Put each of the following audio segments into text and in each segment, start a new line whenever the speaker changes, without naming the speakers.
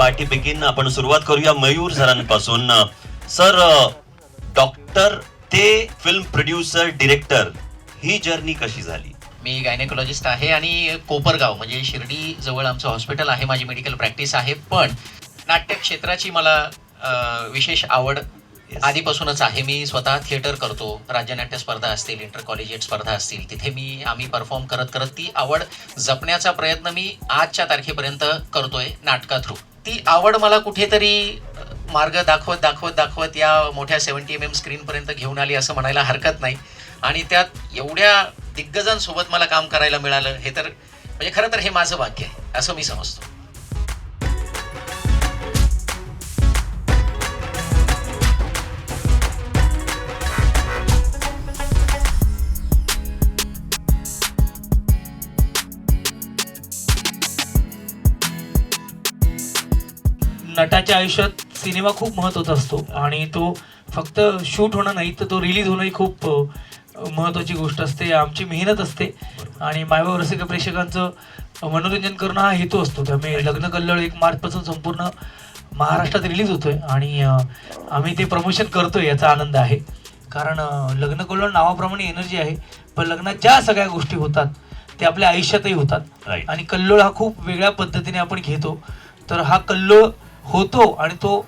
Party begin आपण सुरुवात करूया मयूर सरांपासून. सर डॉक्टर ते फिल्म प्रोड्युसर डिरेक्टर ही जर्नी कशी झाली?
मी गायनेकोलॉजिस्ट आहे आणि कोपरगाव म्हणजे शिर्डी जवळ आमचं हॉस्पिटल आहे माझी मेडिकल प्रॅक्टिस आहे. पण नाट्य क्षेत्राची मला विशेष आवड
Yes.
आधीपासूनच आहे. मी स्वतः थिएटर करतो. राज्यनाट्य स्पर्धा असतील इंटर कॉलेजिएट स्पर्धा असतील तिथे मी आम्ही परफॉर्म करत करत ती आवड जपण्याचा प्रयत्न मी आजच्या तारखेपर्यंत करतोय नाटका थ्रू ती आवड मला कुठेतरी मार्ग दाखवत दाखवत दाखवत या मोठ्या सेव्हन्टी एम एम स्क्रीनपर्यंत घेऊन आली असं म्हणायला हरकत नाही. आणि त्यात एवढ्या दिग्गजांसोबत मला काम करायला मिळालं हे तर म्हणजे खरं तर हे माझं भाग्य आहे असं मी समजतो.
नटाच्या आयुष्यात सिनेमा खूप महत्त्वाचा असतो आणि तो फक्त शूट होणं नाही तर तो रिलीज होणं ही खूप अ, महत्वाची गोष्ट असते आमची मेहनत असते. आणि मायबा रसिक प्रेक्षकांचं मनोरंजन करणं हा हेतू असतो. त्यामुळे लग्न कल्लोळ एक मार्चपासून संपूर्ण महाराष्ट्रात रिलीज होतोय आणि आम्ही ते प्रमोशन करतोय याचा आनंद आहे. कारण लग्न कल्लोळ नावाप्रमाणे एनर्जी आहे पण लग्नात ज्या सगळ्या गोष्टी होतात ते आपल्या आयुष्यातही होतात. आणि कल्लोळ हा खूप वेगळ्या पद्धतीने आपण घेतो. तर हा कल्लोळ होतो आणि तो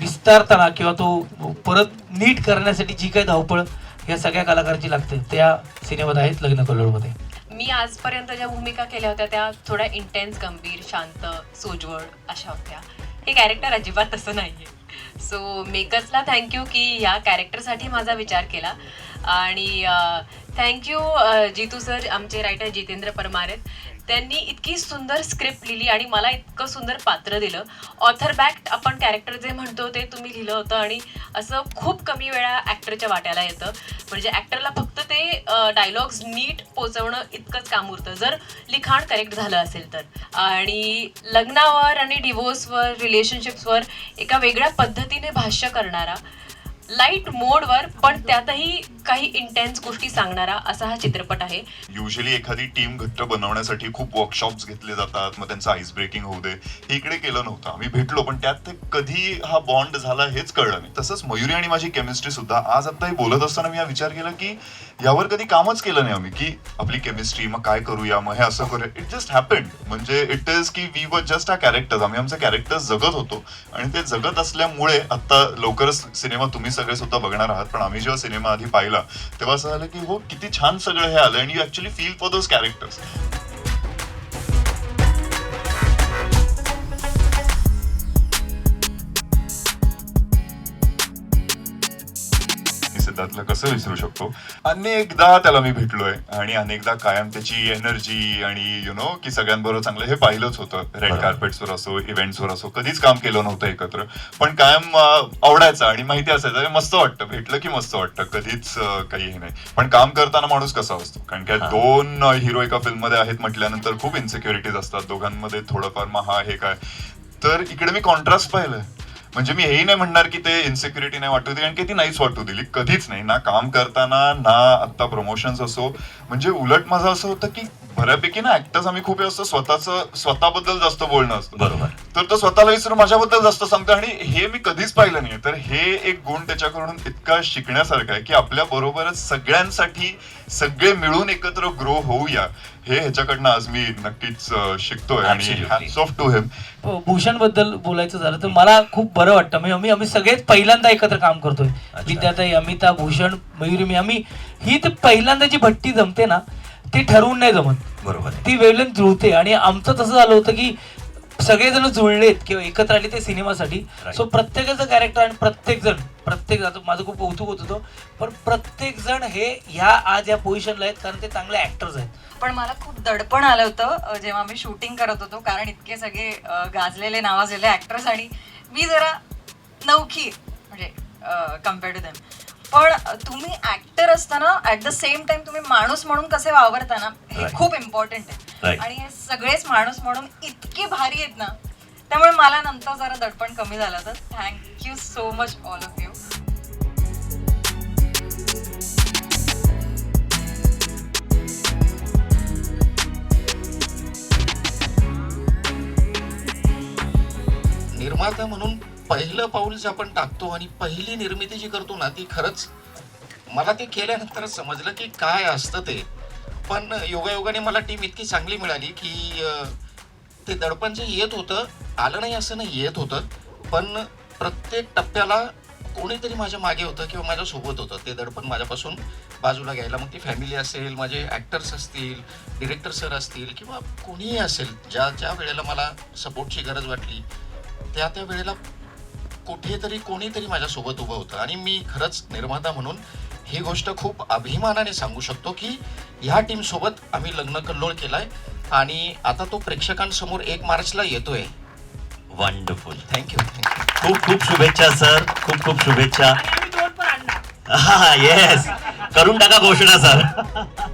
विस्तारताना किंवा तो परत नीट करण्यासाठी जी काही धावपळ या सगळ्या कलाकारांची लागते त्या सिनेमात आहेत लग्न कल्लोळमध्ये
मी आजपर्यंत ज्या भूमिका केल्या होत्या त्या थोड्या इंटेन्स गंभीर शांत सोजवळ अशा होत्या. हे कॅरेक्टर अजिबात तसं नाहीये. सो मेकर्सला थँक्यू की ह्या कॅरेक्टरसाठी माझा विचार केला. आणि थँक्यू जितू सर आमचे रायटर जितेंद्र परमार आहेत. त्यांनी इतकी सुंदर स्क्रिप्ट लिहिली आणि मला इतकं सुंदर पात्र दिलं. ऑथर बॅक्ट आपण कॅरेक्टर जे म्हणतो ते तुम्ही लिहिलं होतं आणि असं खूप कमी वेळा ॲक्टरच्या वाट्याला येतं. म्हणजे ॲक्टरला फक्त ते डायलॉग्स नीट पोचवणं इतकंच काम उरतं. जर लिखाण करेक्ट झालं असेल तर. आणि लग्नावर आणि डिवोर्सवर रिलेशनशिप्सवर एका वेगळ्या पद्धतीने भाष्य करणारा लाइट मोडवर पण त्यातही काही इंटेन्स गोष्टी सांगणारा असा हा चित्रपट आहे.
युजली एखादी टीम घट्ट बनवण्यासाठी खूप वर्कशॉप्स घेतले जातात मग त्यांचं आईस ब्रेकिंग होऊ दे. हे इकडे केलं नव्हतं आम्ही भेटलो पण त्यात ते कधी हा बॉन्ड झाला हेच कळलं नाही. तसंच मयुरी आणि माझी केमिस्ट्री सुद्धा आज आता हे बोलत असताना मी हा विचार केला की यावर कधी कामच केलं नाही आम्ही की आपली केमिस्ट्री मग काय करूया मग हे असं करूया. इट जस्ट हॅपन म्हणजे इट इज की वी वर जस्ट हा कॅरेक्टर्स आम्ही आमचे कॅरेक्टर्स जगत होतो. आणि ते जगत असल्यामुळे आता लवकरच सिनेमा तुम्ही सगळे सुद्धा बघणार आहात पण आम्ही जेव्हा सिनेमा आधी पाहिला तेव्हा असं झालं की हो किती छान सगळं हे आलं. आणि you actually feel for those characters सिद्धार्थला कसं विसरू शकतो? अनेकदा त्याला मी भेटलोय आणि अनेकदा कायम त्याची एनर्जी आणि यु नो की सगळ्यांबरोबर चांगलं हे पाहिलंच होतं. रेड. कार्पेट्सवर असो इव्हेंट्सवर असो कधीच काम केलं नव्हतं एकत्र. पण कायम आवडायचं आणि माहिती असायचं मस्त वाटतं भेटलं की मस्त वाटतं कधीच काही हे नाही. पण काम करताना माणूस कसा असतो? कारण की. दोन हिरो एका फिल्ममध्ये आहेत म्हटल्यानंतर खूप इन्सिक्युरिटीज असतात. दोघांमध्ये थोडंफार मग हा हे काय? तर इकडे मी कॉन्ट्रास्ट पाहिलंय. म्हणजे मी हेही नाही म्हणणार की ते इन्सिक्युरिटी नाही वाटू दिली कारण की ती नाहीच वाटू दिली. कधीच नाही. ना काम करताना ना आता प्रमोशन्स असो. म्हणजे उलट माझं असं होतं की बऱ्यापैकी ना ऍक्टर्स आम्ही खूप असं स्वतःच स्वतःबद्दल जास्त बोलणं असतं.
बरोबर.
तर तो स्वतःला विसरून माझ्याबद्दल जास्त सांगतो आणि हे मी कधीच पाहिलं नाही तर हे एक गुण त्याच्याकडून इतका शिकण्यासारखा आहे की आपल्या बरोबरच सगळ्यांसाठी सगळे मिळून एकत्र ग्रो होऊया. हे ह्याच्याकडनं आज मी नक्कीच शिकतोय आणि ऑफ टू हिम
भूषणबद्दल बोलायचं झालं तर मला खूप बरं वाटतं. म्हणजे आम्ही आम्ही सगळेच पहिल्यांदा एकत्र काम करतोय. विद्याताई अमिता भूषण मयुरी मी आम्ही ही तर पहिल्यांदा जी भट्टी जमते ना ती ठरवून नाही जमत.
बरोबर
ती वेवलेन जुळते आणि आमचं तसं झालं होतं की सगळेजण जुळलेत किंवा एकत्र आले ते सिनेमासाठी. सो प्रत्येकाचं कॅरेक्टर आणि प्रत्येक जण प्रत्येक माझं खूप कौतुक होत होतं पण प्रत्येक जण हे ह्या आज या पोझिशनला आहेत कारण ते चांगले ऍक्टर्स आहेत.
पण मला खूप दडपण आलं होतं जेव्हा मी शूटिंग करत होतो कारण इतके सगळे गाजलेले नावाजलेले ऍक्टर्स आणि मी जरा नौखी म्हणजे कंपेअर टू देम पण तुम्ही ऍक्टर असताना ऍट द सेम टाइम तुम्ही माणूस म्हणून कसे वावरता ना हे
Right.
खूप इम्पॉर्टंट आहे
Right.
आणि हे सगळेच माणूस म्हणून इतके भारी आहेत ना त्यामुळे मला नंतर जरा दडपण कमी झालं तर thank you so much all of you
निर्माता म्हणून पहिलं पाऊल जे आपण टाकतो आणि पहिली निर्मिती जी करतो ना ती खरंच मला ते केल्यानंतरच समजलं की काय असतं ते. पण योगायोगाने मला टीम इतकी चांगली मिळाली की ते दडपण जे येत होतं आलं नाही असं नाही येत होतं. पण प्रत्येक टप्प्याला कोणीतरी माझ्या मागे होतं किंवा माझ्या सोबत होतं. ते दडपण माझ्यापासून बाजूला घ्यायला. मग ती फॅमिली असेल माझे ॲक्टर्स असतील डिरेक्टर सर असतील किंवा कोणीही असेल ज्या ज्या वेळेला मला सपोर्टची गरज वाटली त्या त्या वेळेला कुठेतरी कोणीतरी माझ्यासोबत उभं होतं. आणि मी खरंच निर्माता म्हणून ही गोष्ट खूप अभिमानाने सांगू शकतो की ह्या टीमसोबत आम्ही लग्न कल्लोळ केलाय आणि आता तो प्रेक्षकांसमोर एक मार्चला येतोय.
वंडरफुल
थँक्यू थँक्यू
खूप खूप शुभेच्छा सर. खूप खूप शुभेच्छा. हा येस करून टाका घोषणा सर.